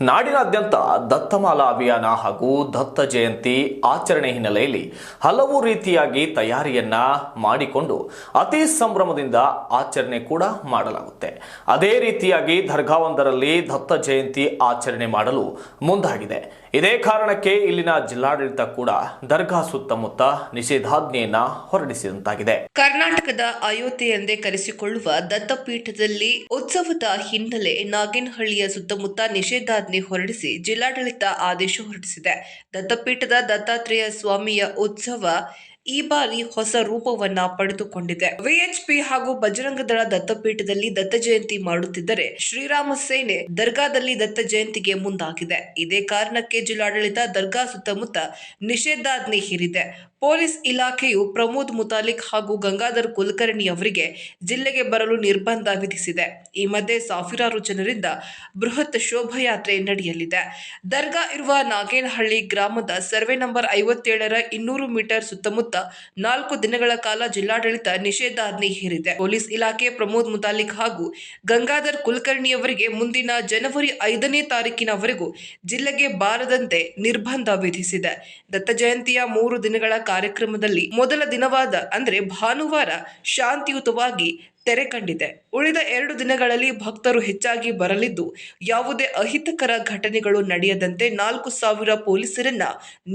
ನಾಡಿನಾದ್ಯಂತ ದತ್ತಮಾಲಾ ಅಭಿಯಾನ ಹಾಗೂ ದತ್ತ ಜಯಂತಿ ಆಚರಣೆ ಹಿನ್ನೆಲೆಯಲ್ಲಿ ಹಲವು ರೀತಿಯಾಗಿ ತಯಾರಿಯನ್ನ ಮಾಡಿಕೊಂಡು ಅತಿ ಸಂಭ್ರಮದಿಂದ ಆಚರಣೆ ಕೂಡ ಮಾಡಲಾಗುತ್ತೆ. ಅದೇ ರೀತಿಯಾಗಿ ದರ್ಗಾವೊಂದರಲ್ಲಿ ದತ್ತ ಜಯಂತಿ ಆಚರಣೆ ಮಾಡಲು ಮುಂದಾಗಿದೆ. ಇದೇ ಕಾರಣಕ್ಕೆ ಇಲ್ಲಿನ ಜಿಲ್ಲಾಡಳಿತ ಕೂಡ ದರ್ಗಾ ಸುತ್ತಮುತ್ತ ನಿಷೇಧಾಜ್ಞೆಯನ್ನ ಹೊರಡಿಸಿದಂತಾಗಿದೆ. ಕರ್ನಾಟಕದ ಅಯೋಧ್ಯೆ ಎಂದೇ ಕರೆಸಿಕೊಳ್ಳುವ ದತ್ತಪೀಠದಲ್ಲಿ ಉತ್ಸವದ ಹಿನ್ನೆಲೆ ನಾಗೇನಹಳ್ಳಿಯ ಸುತ್ತಮುತ್ತ ನಿಷೇಧಾಜ್ಞೆ ಹೊರಡಿಸಿ ಜಿಲ್ಲಾಡಳಿತ ಆದೇಶ ಹೊರಡಿಸಿದೆ. ದತ್ತಪೀಠದ ದತ್ತಾತ್ರೇಯ ಸ್ವಾಮಿಯ ಉತ್ಸವ ಈ ಬಾರಿ ಹೊಸ ರೂಪವನ್ನ ಪಡೆದುಕೊಂಡಿದೆ. ವಿಎಚ್ಪಿ ಹಾಗೂ ಬಜರಂಗದಳ ದತ್ತಪೀಠದಲ್ಲಿ ದತ್ತ ಜಯಂತಿ ಮಾಡುತ್ತಿದ್ದರೆ ಶ್ರೀರಾಮ ಸೇನೆ ದರ್ಗಾದಲ್ಲಿ ದತ್ತ ಜಯಂತಿಗೆ ಮುಂದಾಗಿದೆ. ಇದೇ ಕಾರಣಕ್ಕೆ ಜಿಲ್ಲಾಡಳಿತ ದರ್ಗಾ ಸುತ್ತಮುತ್ತ ನಿಷೇಧಾಜ್ಞೆ ಹೇರಿದೆ. ಪೊಲೀಸ್ ಇಲಾಖೆಯು ಪ್ರಮೋದ್ ಮುತಾಲಿಕ್ ಹಾಗೂ ಗಂಗಾಧರ್ ಕುಲಕರ್ಣಿ ಅವರಿಗೆ ಜಿಲ್ಲೆಗೆ ಬರಲು ನಿರ್ಬಂಧ ವಿಧಿಸಿದೆ. ಈ ಮಧ್ಯೆ ಸಾವಿರಾರು ಜನರಿಂದ ಬೃಹತ್ ಶೋಭಾಯಾತ್ರೆ ನಡೆಯಲಿದೆ. ದರ್ಗಾ ಇರುವ ನಾಗೇನಹಳ್ಳಿ ಗ್ರಾಮದ ಸರ್ವೆ ನಂಬರ್ ಐವತ್ತೇಳರ ಇನ್ನೂರು ಮೀಟರ್ ಸುತ್ತಮುತ್ತ ನಾಲ್ಕು ದಿನಗಳ ಕಾಲ ಜಿಲ್ಲಾಡಳಿತ ನಿಷೇಧಾಜ್ಞೆ ಹೇರಿದೆ. ಪೊಲೀಸ್ ಇಲಾಖೆ ಪ್ರಮೋದ್ ಮುತಾಲಿಕ್ ಹಾಗೂ ಗಂಗಾಧರ್ ಕುಲಕರ್ಣಿ ಅವರಿಗೆ ಮುಂದಿನ ಜನವರಿ ಐದನೇ ತಾರೀಕಿನವರೆಗೂ ಜಿಲ್ಲೆಗೆ ಬಾರದಂತೆ ನಿರ್ಬಂಧ ವಿಧಿಸಿದೆ. ದತ್ತ ಜಯಂತಿಯ ಮೂರು ದಿನಗಳ ಕಾರ್ಯಕ್ರಮದಲ್ಲಿ ಮೊದಲ ದಿನವಾದ ಅಂದ್ರೆ ಭಾನುವಾರ ಶಾಂತಿಯುತವಾಗಿ ತೆರೆ ಕಂಡಿದೆ. ಉಳಿದ ಎರಡು ದಿನಗಳಲ್ಲಿ ಭಕ್ತರು ಹೆಚ್ಚಾಗಿ ಬರಲಿದ್ದು, ಯಾವುದೇ ಅಹಿತಕರ ಘಟನೆಗಳು ನಡೆಯದಂತೆ ನಾಲ್ಕು ಸಾವಿರ ಪೊಲೀಸರನ್ನ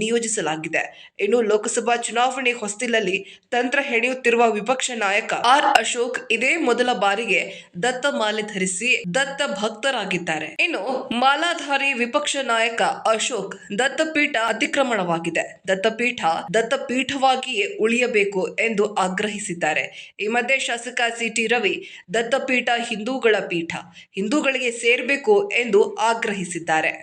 ನಿಯೋಜಿಸಲಾಗಿದೆ. ಇನ್ನು ಲೋಕಸಭಾ ಚುನಾವಣೆ ಹೊಸ್ತಿಲಲ್ಲಿ ತಂತ್ರ ಹೆಣೆಯುತ್ತಿರುವ ವಿಪಕ್ಷ ನಾಯಕ ಆರ್ ಅಶೋಕ್ ಇದೇ ಮೊದಲ ಬಾರಿಗೆ ದತ್ತ ಮಾಲೆ ಧರಿಸಿ ದತ್ತ ಭಕ್ತರಾಗಿದ್ದಾರೆ. ಇನ್ನು ಮಾಲಾಧಾರಿ ವಿಪಕ್ಷ ನಾಯಕ ಅಶೋಕ್ ದತ್ತಪೀಠ ಅತಿಕ್ರಮಣವಾಗಿದೆ. ದತ್ತಪೀಠ ದತ್ತಪೀಠವಾಗಿಯೇ ಉಳಿಯಬೇಕು ಎಂದು ಆಗ್ರಹಿಸಿದ್ದಾರೆ. ಈ ಮಧ್ಯೆ ಶಾಸಕ ಸಿಟಿ ರವಿ ದತ್ತಪೀಠ ಹಿಂದೂಗಳ ಪೀಠ ಹಿಂದೂಗಳಿಗೆ ಸೇರಬೇಕು ಎಂದು ಆಗ್ರಹಿಸಿದ್ದಾರೆ.